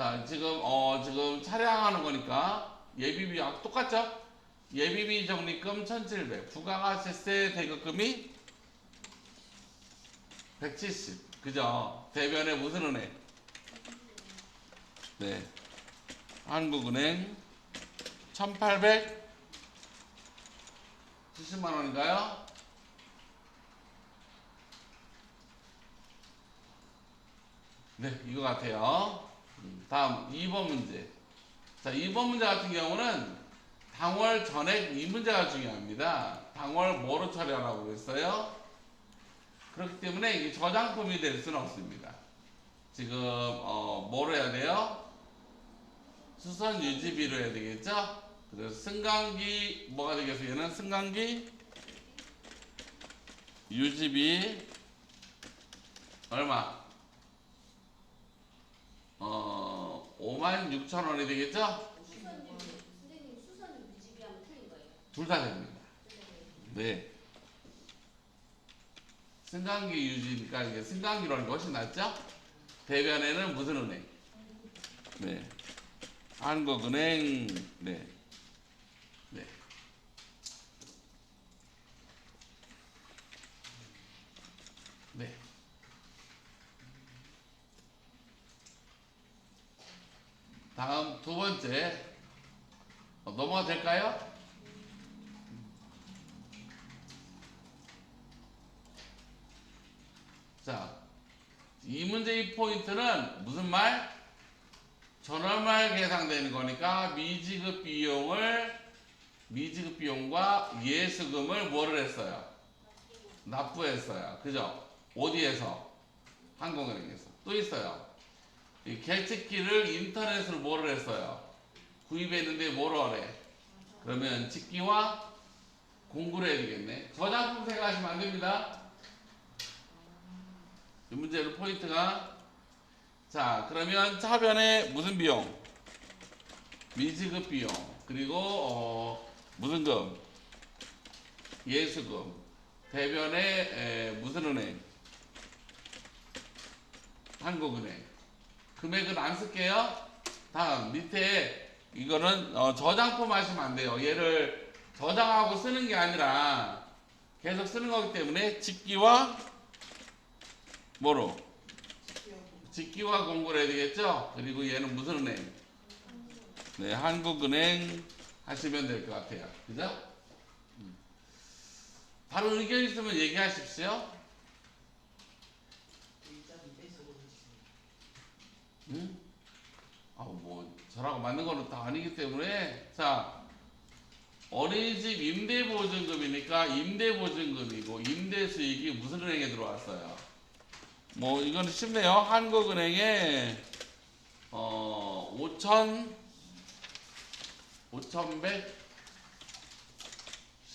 자, 지금, 어, 지금 차량하는 거니까 예비비, 아, 똑같죠? 예비비 적립금 1700, 부가가세세 대급금이 170. 그죠? 대변에 무슨 은행? 네. 한국은행 1800 70만 원인가요? 네, 이거 같아요. 음, 다음 2번 문제. 자, 2번 문제 같은 경우는 당월 전액 이 문제가 중요합니다. 당월 뭐로 처리하라고 그랬어요? 그렇기 때문에 이게 저장품이 될 수는 없습니다. 지금 어, 뭐로 해야 돼요? 수선 유지비로 해야 되겠죠? 그래서 승강기 뭐가 되겠어요? 얘는 승강기 유지비 얼마? 어 5만 6천 원이 되겠죠? 수선 유지 선생님 수선 유지비하면 틀린 거예요. 둘 다 됩니다. 네. 승강기 유지니까 이게 승강기로 하는 게 훨씬 낫죠? 대변에는 무슨 은행? 네. 한국은행, 네. 네. 네. 다음 두 번째. 어, 넘어가 될까요? 자, 이 문제의 포인트는 무슨 말? 전월말 계상되는 거니까 미지급 비용을 미지급 비용과 예수금을 뭐를 했어요? 납부했어요. 그죠? 어디에서? 한국은행에서. 또 있어요. 이 계측기를 인터넷으로 뭐를 했어요? 구입했는데 뭐로 하래? 그러면 직기와 공구를 해야 되겠네. 저작품 생각하시면 안 됩니다. 이 문제는 포인트가 자 그러면 차변에 무슨 비용? 미지급 비용 그리고 어, 무슨 금? 예수금 대변에 에, 무슨 은행? 한국은행 금액은 안 쓸게요 다음 밑에 이거는 어, 저장품 하시면 안 돼요 얘를 저장하고 쓰는 게 아니라 계속 쓰는 거기 때문에 직기와 뭐로? 직기와 공부를 해야 되겠죠? 그리고 얘는 무슨 은행? 네, 한국은행 하시면 될 것 같아요. 그죠? 음. 다른 의견 있으면 얘기하십시오. 응? 아, 뭐, 저라고 맞는 거는 다 아니기 때문에. 자, 어린이집 임대보증금이니까 임대보증금이고 임대수익이 무슨 은행에 들어왔어요? 뭐 이거는 쉽네요. 한국은행에 어 5천 5,100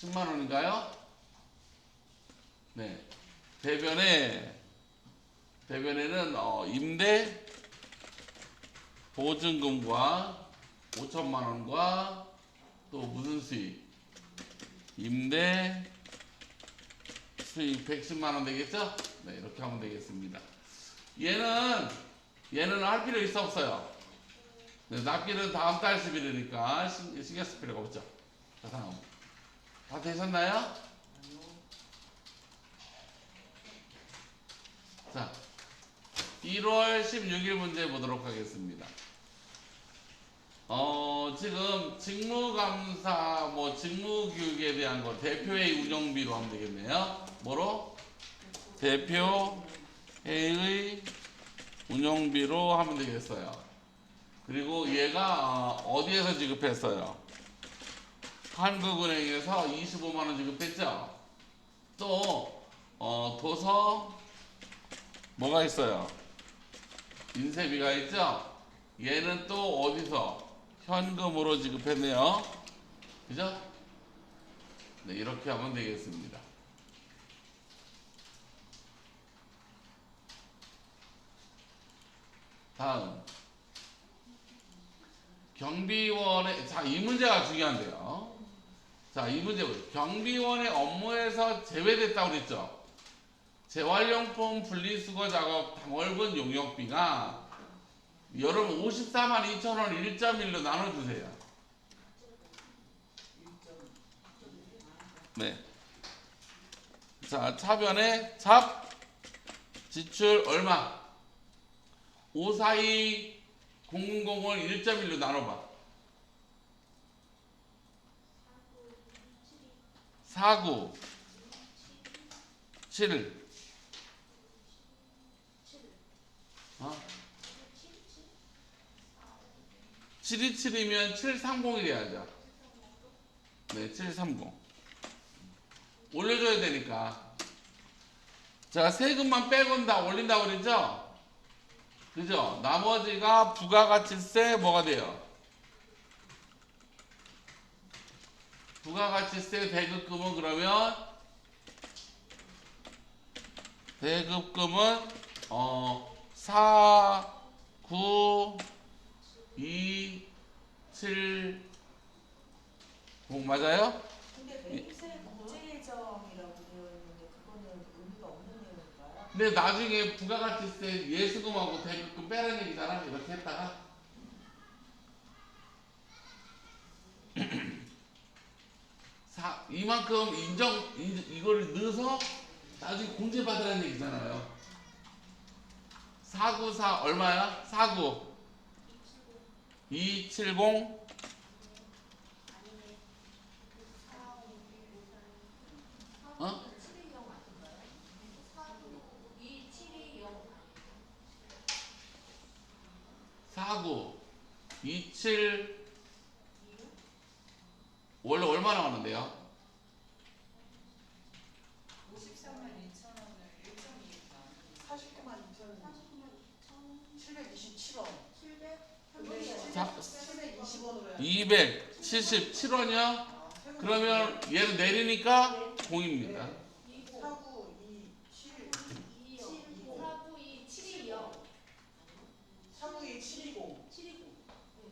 10만 원인가요? 네. 대변에 대변에는 어 임대 보증금과 5천만 원과 또 무슨 수익? 임대 수익 110만 원 되겠죠? 네, 이렇게 하면 되겠습니다. 얘는 얘는 할 필요 있어 없어요? 네, 납기는 다음 달 10일이니까 신- 신경 쓸 필요가 없죠. 자, 다음. 다 되셨나요? 자, 1월 16일 문제 보도록 하겠습니다. 어, 지금 직무감사, 뭐, 직무교육에 대한 거, 대표회의 운영비로 하면 되겠네요. 뭐로? 대표회의 운영비로 하면 되겠어요. 그리고 얘가 어, 어디에서 지급했어요? 한국은행에서 25만원 지급했죠? 또, 어, 도서, 뭐가 있어요? 인쇄비가 있죠? 얘는 또 어디서? 현금으로 지급했네요. 그죠? 네, 이렇게 하면 되겠습니다. 다음. 경비원의, 자, 이 문제가 중요한데요. 자, 이 문제. 경비원의 업무에서 제외됐다고 그랬죠? 재활용품 분리수거 작업 당월분 용역비가 여러분 54만 2천 원 1.1로 나눠주세요. 네. 자, 차변에 잡 지출 얼마? 542 000을 1.1로 나눠봐. 49 7 어? 727이면 730이 돼야죠. 네, 730. 올려줘야 되니까. 자, 세금만 빼곤 다 올린다고 그랬죠? 그죠? 나머지가 부가가치세 뭐가 돼요? 부가가치세 대급금은 그러면 대급금은 어 4, 9, 2, 7, 0 맞아요? 근데 매입세 국제 예정이라고 되어 있는데 그거는 의미가 없는 내용일까요? 근데 나중에 부가가치세 예수금하고 대급금 빼라는 얘기잖아. 이렇게 했다가. 사, 이만큼 인정, 인, 이걸 넣어서 나중에 공제받으라는 얘기잖아요. 494 얼마야? 49 270 아니네. 4, 5, 5, 4, 어? 720 아닌가요? 4, 9, 2, 7, 2, 0. 49 27 원래 얼마 나왔는데요? 53만 2천 원을 1.2 49만 2천 49만 727원 700? 근데 자, 720원으로 277원이요? 그러면 얘를 내리니까 0입니다. 49, 2, 7, 2, 0. 4, 9, 2, 7, 2, 0. 49, 2, 720 720. 네,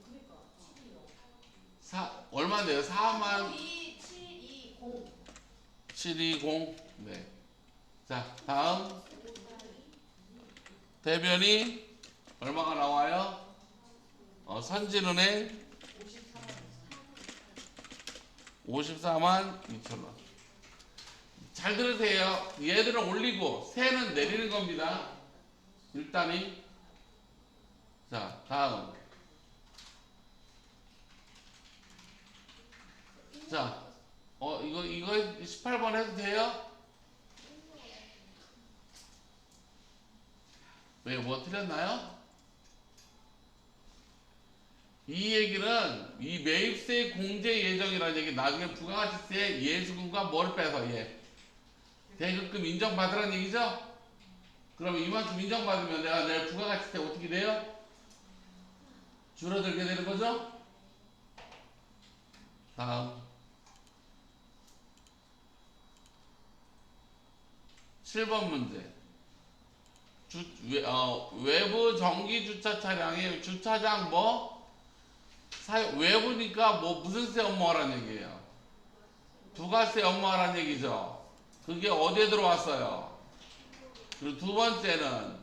그러니까 720. 사, 얼마인데요? 4만 2, 7, 2, 0. 720. 네. 자, 다음. 대변이 얼마가 나와요? 어, 선진은행 54만 2천 원. 잘 들으세요. 얘들은 올리고 새는 내리는 겁니다. 일단이. 자, 다음. 자, 어, 이거, 이거 18번 해도 돼요? 왜, 뭐 틀렸나요? 이 얘기는 이 매입세 공제 예정이라는 얘기 나중에 부가가치세 예수금과 뭐를 빼서 예 대급금 인정받으라는 얘기죠? 그러면 이만큼 인정받으면 내가 내일 부가가치세 어떻게 돼요? 줄어들게 되는 거죠? 다음 7번 문제 주, 외, 어, 외부 전기 주차 차량의 주차장 뭐 사, 외부니까 뭐 무슨 세 업무하라는 얘기예요? 부가세 업무하라는 얘기죠. 그게 어디에 들어왔어요? 그리고 두 번째는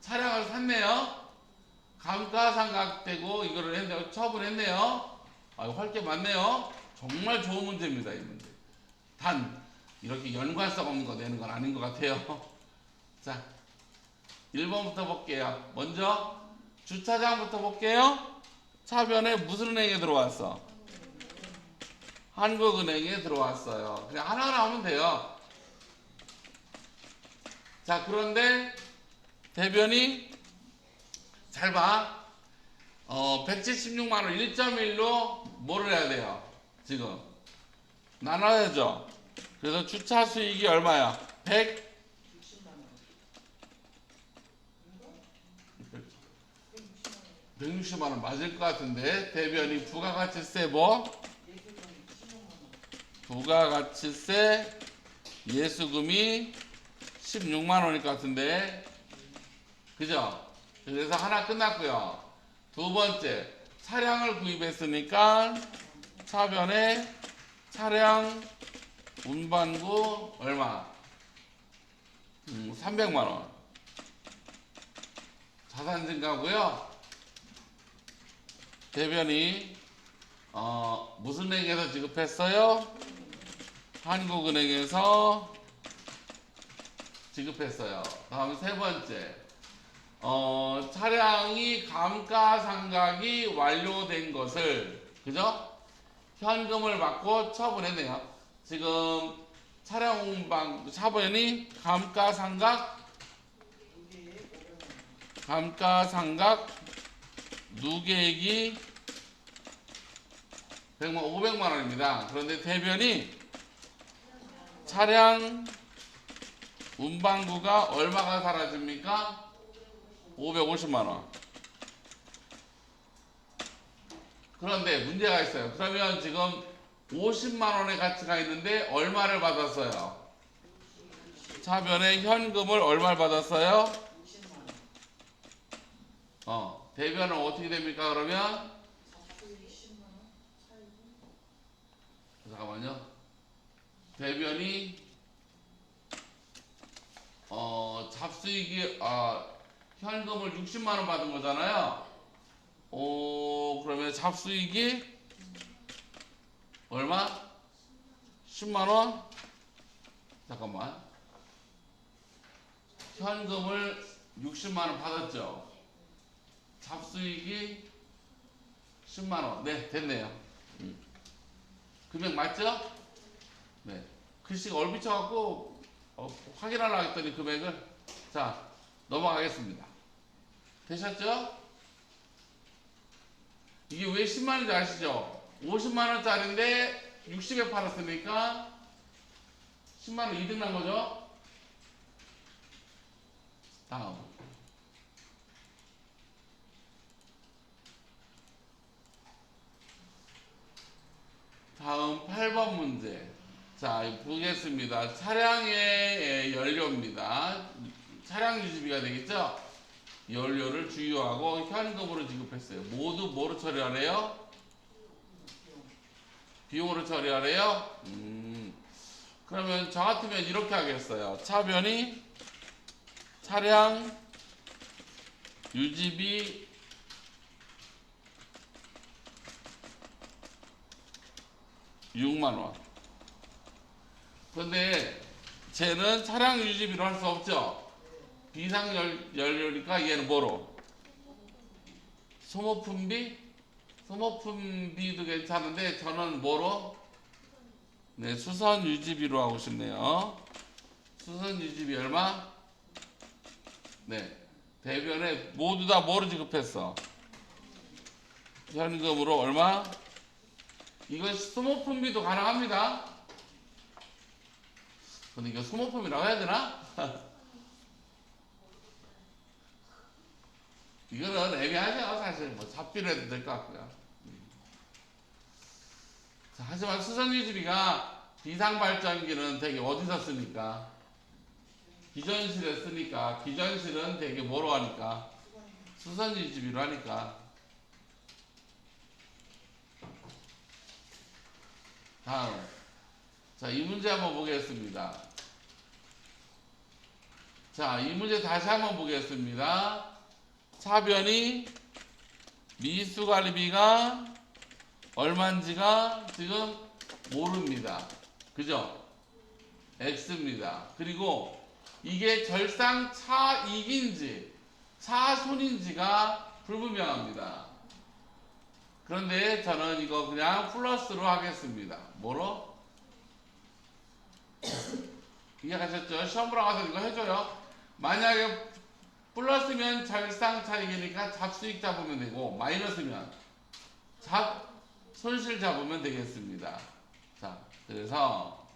차량을 샀네요. 감가상각되고 이거를 했네요. 처분했네요. 아, 할게 많네요. 정말 좋은 문제입니다, 이 문제. 단 이렇게 연관성 없는 거 내는 건 아닌 것 같아요. 자, 1번부터 볼게요. 먼저 주차장부터 볼게요. 차변에 무슨 은행에 들어왔어? 한국은행에 들어왔어요. 그냥 하나하나 하면 돼요. 자, 그런데 대변이 잘 봐. 어, 176만 원 1.1로 뭐를 해야 돼요? 지금 나눠야죠. 그래서 주차 수익이 얼마야? 100 60만 원 160만 원 맞을 것 같은데 대변이 부가가치세 뭐? 예수금 16만 원 부가가치세 예수금이 16만 원일 것 같은데 그죠? 그래서 하나 끝났고요 두 번째 차량을 구입했으니까 차변에 차량 운반구 얼마? 음, 300만 원 자산 증가고요 대변이 어, 무슨 은행에서 지급했어요? 한국은행에서 지급했어요. 다음 세 번째. 어, 차량이 감가상각이 완료된 것을 그죠? 현금을 받고 처분했네요. 지금 차량 운방 차변이 감가상각 감가상각 누계액이 100만 500만 원입니다. 그런데 대변이 차량 운반구가 얼마가 사라집니까? 550만 원. 그런데 문제가 있어요. 그러면 지금 50만 원의 가치가 있는데 얼마를 받았어요? 차변에 현금을 얼마를 받았어요? 어, 대변은 어떻게 됩니까? 그러면 잠깐만요. 대변이 어 잡수익이 아 현금을 60만 원 받은 거잖아요. 어 그러면 잡수익이 얼마? 10만 원? 잠깐만. 현금을 60만 원 받았죠. 잡수익이 10만 원. 네, 됐네요. 음. 금액 맞죠? 네. 글씨가 얼비쳐갖고 어, 확인하려고 했더니 금액을 자 넘어가겠습니다. 되셨죠? 이게 왜 10만 원인지 아시죠? 50만 원짜리인데 60에 팔았으니까 10만 원 이득 난 거죠? 다음 8번 문제. 자, 보겠습니다. 차량의 예, 연료입니다. 차량 유지비가 되겠죠? 연료를 주유하고 현금으로 지급했어요. 모두 뭐로 처리하래요? 비용으로 처리하래요? 음, 그러면 저 같으면 이렇게 하겠어요. 차변이 차량 유지비 육만 원. 근데 쟤는 차량 유지비로 할 수 없죠. 비상 연- 연료니까 얘는 뭐로? 소모품비? 소모품비도 괜찮은데 저는 뭐로? 네, 수선 유지비로 하고 싶네요. 수선 유지비 얼마? 네. 대변에 모두 다 뭐로 지급했어? 현금으로 얼마? 이건 소모품비도 가능합니다. 근데 이거 소모품이라고 해야 되나? 이거는 애매하죠 사실 뭐 잡비로 해도 될 것 같고요. 음. 자, 하지만 수선유지비가 비상발전기는 되게 어디서 쓰니까 기전실에 쓰니까 기전실은 되게 뭐로 하니까 수선유지비로 하니까 다음 자 이 문제 한번 보겠습니다. 자 이 문제 다시 한번 보겠습니다. 차변이 미수관리비가 얼마인지가 지금 모릅니다. 그죠? X입니다. 그리고 이게 절상 차익인지 차손인지가 불분명합니다. 그런데 저는 이거 그냥 플러스로 하겠습니다. 뭐로? 이해가셨죠? 시험 보러 가서 이거 해줘요. 만약에 플러스면 절상 차익이니까 잡수익 잡으면 되고 마이너스면 잡 손실 잡으면 되겠습니다. 자, 그래서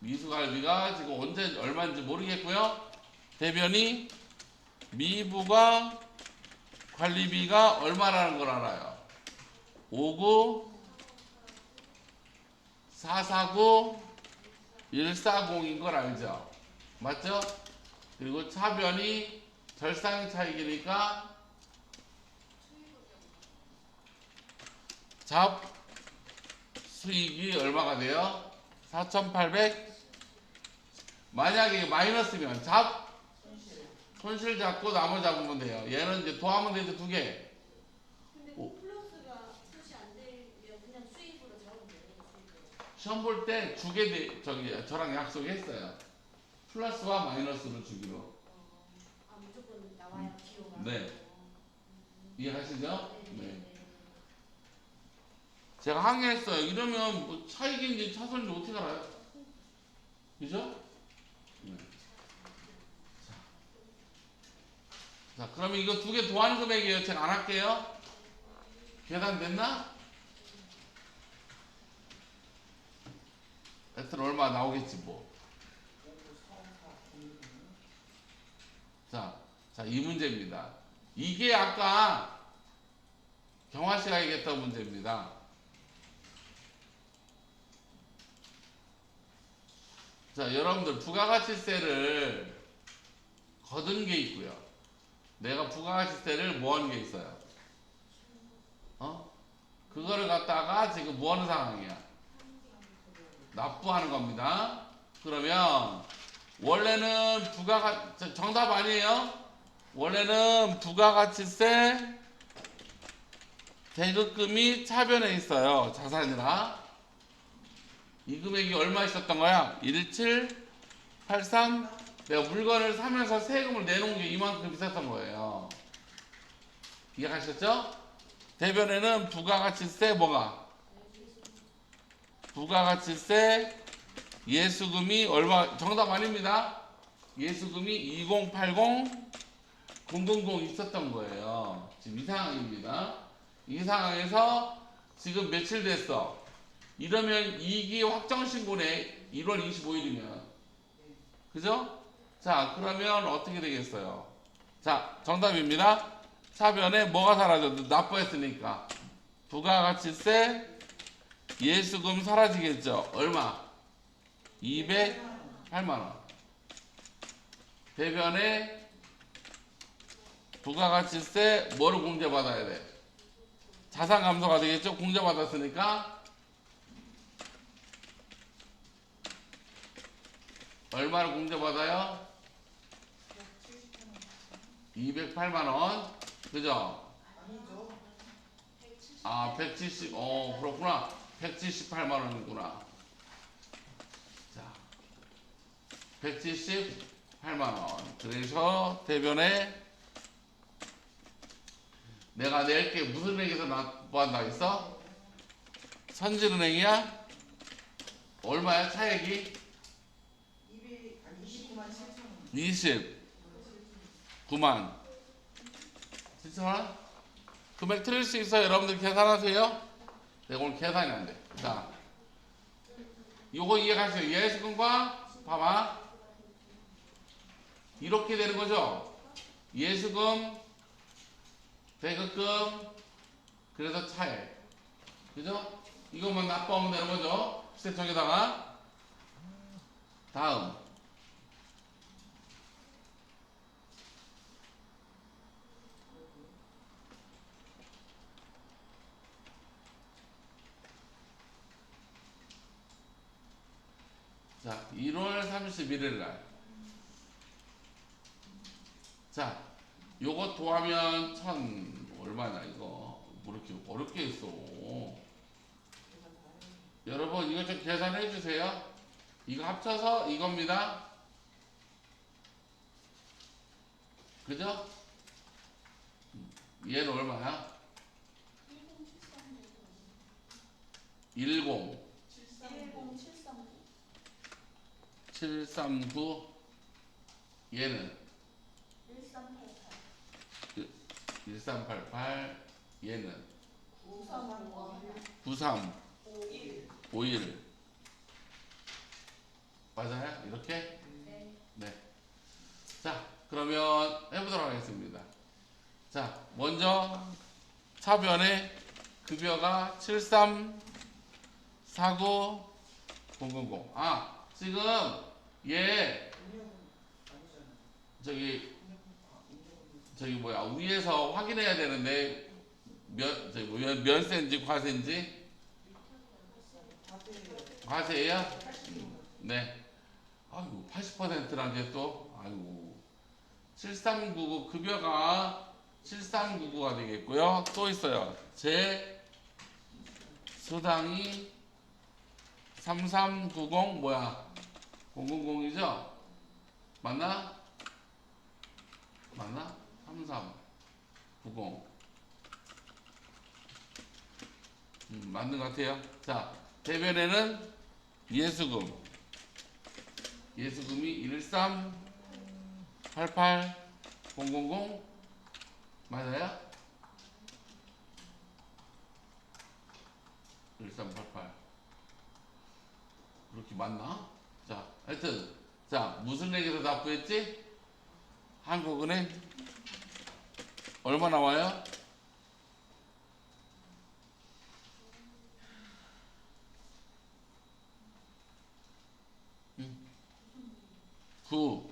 미수갈비가 지금 언제 얼마인지 모르겠고요. 대변이 미부가 관리비가 얼마라는 걸 알아요. 59 449 140인 걸 알죠? 맞죠? 그리고 차변이 절상의 차익이니까 잡 수익이 얼마가 돼요? 4,800 만약에 마이너스면 잡 손실 잡고 나머 잡으면 돼요. 얘는 이제 도하면 되죠 두 개. 근데 플러스가 표시 안 되면 그냥 수입으로 잡으면 돼요. 시험 볼 때 주게 저기 저랑 약속했어요. 플러스와 마이너스를 주기로. 아 무조건 나와요 기호가. 네. 이해하시죠? 네. 네. 제가 항의했어요. 이러면 뭐 차익인지 차손인지 어떻게 알아요? 그죠? 네. 자. 자, 그러면 이거 두 개 도안 금액이에요. 제가 안 할게요. 계산 됐나? 하여튼 얼마 나오겠지 뭐. 자, 자, 이 문제입니다. 이게 아까 경화 씨가 얘기했던 문제입니다. 자, 여러분들 부가가치세를 거둔 게 있고요. 내가 부가가치세를 모은 게 있어요. 어? 그거를 갖다가 지금 뭐 하는 상황이야? 납부하는 겁니다. 그러면 원래는 부가가 저- 정답 아니에요? 원래는 부가가치세 대급금이 차변에 있어요. 자산이라. 이 금액이 얼마 있었던 거야? 1783 내가 물건을 사면서 세금을 내놓은 게 이만큼 있었던 거예요. 이해가셨죠? 대변에는 부가가치세 뭐가? 부가가치세 예수금이 얼마 정답 아닙니다. 예수금이 2080 000 있었던 거예요. 지금 이 상황입니다. 이 상황에서 지금 며칠 됐어? 이러면 이익이 확정 신고네 1월 25일이면 그죠? 자 그러면 어떻게 되겠어요? 자 정답입니다. 차변에 뭐가 사라졌어? 납부했으니까 부가가치세 예수금 사라지겠죠? 얼마? 208만 원. 대변에 부가가치세 뭐를 공제받아야 돼? 자산 감소가 되겠죠? 공제받았으니까 얼마를 공제받아요? 208만 원. 그죠? 아니죠. 아, 170, 어, 그렇구나. 178만 원이구나. 자, 178만 원. 그래서 대변에 내가 낼 게 무슨 은행에서 납부한다 했어? 선진은행이야? 얼마야 차액이? 200 아니 29만 7천 원. 29만 7천 원? 금액 틀릴 수 있어요. 여러분들 계산하세요. 내가 오늘 계산이 안 돼. 자, 요거 이해가세요. 예수금과 봐봐. 이렇게 되는 거죠. 예수금, 대급금, 그래서 차액. 그죠? 이것만 납부하면 되는 거죠. 시세청에다가 다음. 자, 1월 31일 날. 자, 요거 도하면 천 얼마냐 이거. 뭐 이렇게 어렵게 했어. 여러분 이거 좀 계산해 주세요. 이거 합쳐서 이겁니다. 그죠? 얘는 얼마야? 10 10739 739 얘는 1388 1388 얘는 9351 93 51. 51 맞아요? 이렇게? 네. 네. 자, 그러면 해보도록 하겠습니다. 자, 먼저 차변에 급여가 73 49 000. 아, 지금 얘 아니잖아. 저기 저기 뭐야 위에서 확인해야 되는데 몇 저기 뭐, 몇, 몇 세인지 과세인지 과세 과세예요? 80만 네. 아이고 80%란 게또 아이고 7399 급여가 7399가 되겠고요. 또 있어요. 제 수당이 3390 뭐야? 000이죠? 맞나? 맞나? 3390 음, 맞는 것 같아요. 자, 대변에는 예수금. 예수금이 1388 000 맞아요? 1388 그렇게 맞나? 자, 하여튼 자 무슨 얘기에서 납부했지? 한국은행 얼마 나와요? 음. 9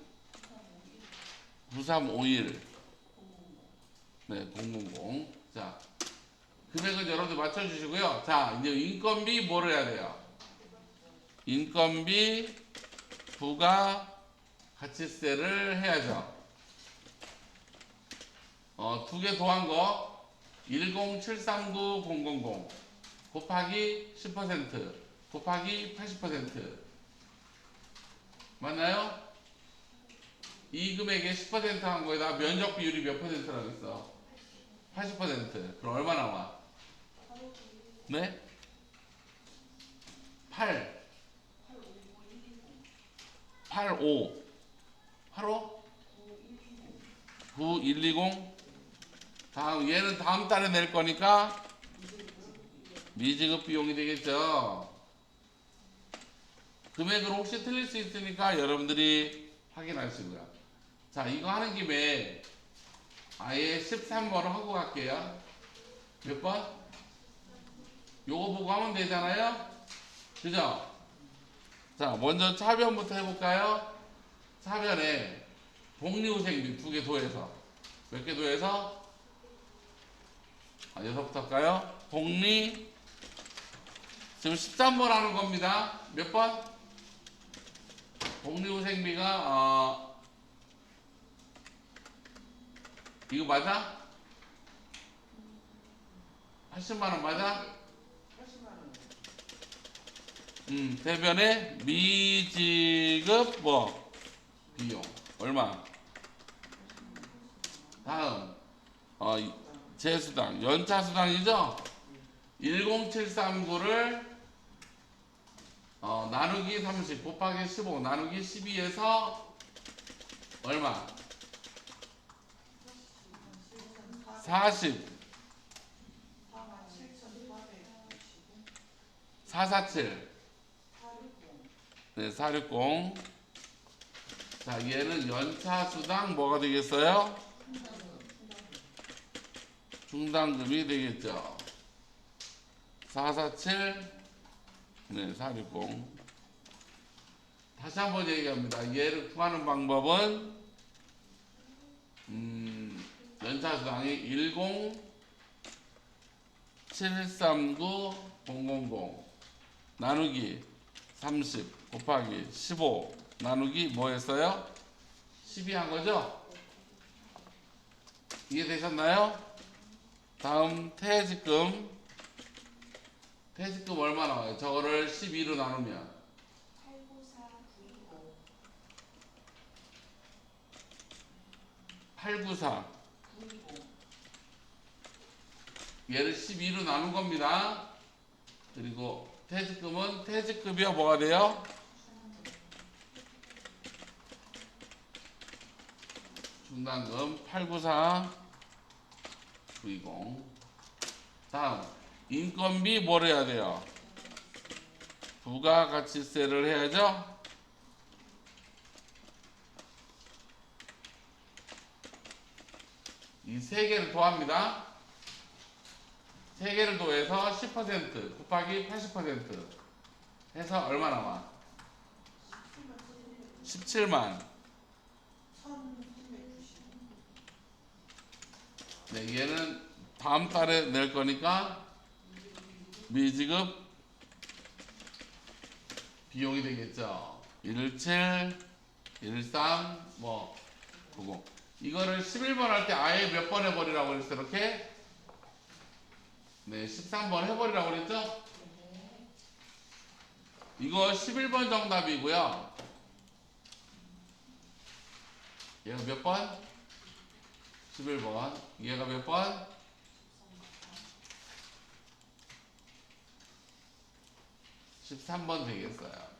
9351 네, 000. 자, 금액은 여러분들 맞춰주시고요. 자, 이제 인건비 뭐를 해야 돼요? 인건비 부가 가치세를 해야죠. 어, 두 개 더한 거 1073900 곱하기 10% 곱하기 80% 맞나요? 이 금액의 10%한 거에다 면적 비율이 몇 퍼센트라고 했어? 80% 그럼 얼마 나와? 네? 8 85 85 9120 다음 얘는 다음 달에 낼 거니까 미지급 비용이 되겠죠. 금액은 혹시 틀릴 수 있으니까 여러분들이 확인하시고요. 자, 이거 하는 김에 아예 13번을 하고 갈게요. 몇 번? 요거 보고 하면 되잖아요? 그죠? 자, 먼저 차변부터 해볼까요? 차변에 복리후생비 두개 더해서 몇개 더해서 아, 여섯부터 할까요? 복리 지금 13번 하는 겁니다. 몇 번? 복리후생비가 어, 이거 맞아? 80만 원 맞아? 80만 원. 음, 대변에 미지급 뭐 비용 얼마? 다음 어, 이- 재수당 연차 수당이죠? 10739를 어, 나누기 30 곱하기 15 나누기 12에서 얼마? 40 447 네, 460 자, 얘는 연차 수당 뭐가 되겠어요? 중단금이 되겠죠. 447 네, 460 다시 한번 얘기합니다. 얘를 구하는 방법은 음, 연차 수당이 10 739 000 나누기 30 곱하기 15 나누기 뭐 했어요? 12 한 거죠? 이해되셨나요? 다음 퇴직금 퇴직금 얼마 나와요? 저거를 12로 나누면 894 얘를 12로 나눈 겁니다. 그리고 퇴직금은 퇴직급이요 뭐가 돼요? 중단금 894 920 다음 인건비 뭘 해야 돼요? 부가가치세를 해야죠? 이 세 개를 더합니다. 세 개를 더해서 10% 곱하기 80% 해서 얼마 나와? 17만. 네, 얘는 다음 달에 낼 거니까 미지급 비용이 되겠죠. 117, 13, 뭐, 90. 이거를 11번 할 때 아예 몇 번 해버리라고 그랬어, 이렇게? 네, 13번 해버리라고 그랬죠? 이거 11번 정답이고요. 얘가 몇 번? 11번. 얘가 몇 번? 13번 되겠어요.